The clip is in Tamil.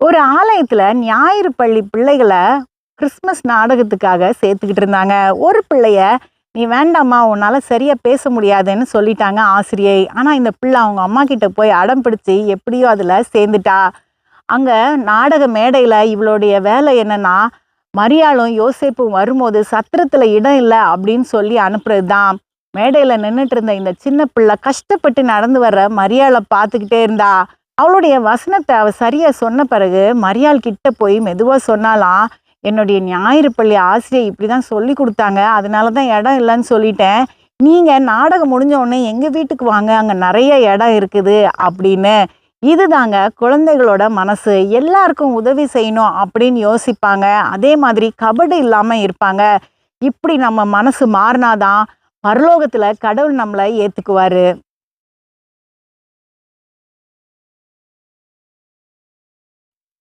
ஒரு ஆலயத்துல ஞாயிறு பள்ளி பிள்ளைகளை கிறிஸ்மஸ் நாடகத்துக்காக சேர்த்துக்கிட்டு இருந்தாங்க. ஒரு பிள்ளைய நீ வேண்டாம்மா உன்னால சரியா பேச முடியாதுன்னு சொல்லிட்டாங்க ஆசிரியை. ஆனா இந்த பிள்ளை அவங்க அம்மா கிட்ட போய் அடம் பிடிச்சி எப்படியோ அதுல சேர்ந்துட்டா. அங்க நாடக மேடையில இவளுடைய வேலை என்னன்னா மரியாளும் யோசிப்பும் வரும்போது சத்திரத்துல இடம் இல்லை அப்படின்னு சொல்லி அனுப்புறது தான் மேடையில நின்றுட்டு இருந்த இந்த சின்ன பிள்ளை கஷ்டப்பட்டு நடந்து வர்ற மரியாளை பார்த்துக்கிட்டே இருந்தா. அவளுடைய வசனத்தை அவள் சரியாக சொன்ன பிறகு மரியாள் கிட்ட போய் மெதுவாக சொன்னாலாம் என்னுடைய ஞாயிறு பள்ளி ஆசிரியர் இப்படி தான் சொல்லி கொடுத்தாங்க. அதனால தான் இடம் இல்லைன்னு சொல்லிட்டேன். நீங்கள் நாடகம் முடிஞ்ச உடனே எங்கள் வீட்டுக்கு வாங்க. அங்கே நிறைய இடம் இருக்குது அப்படின்னு. இதுதாங்க குழந்தைகளோட மனசு. எல்லாருக்கும் உதவி செய்யணும் அப்படின்னு யோசிப்பாங்க. அதே மாதிரி கபடு இல்லாமல் இருப்பாங்க. இப்படி நம்ம மனசு மாறினாதான் பரலோகத்தில் கடவுள் நம்மளை ஏற்றுக்குவார்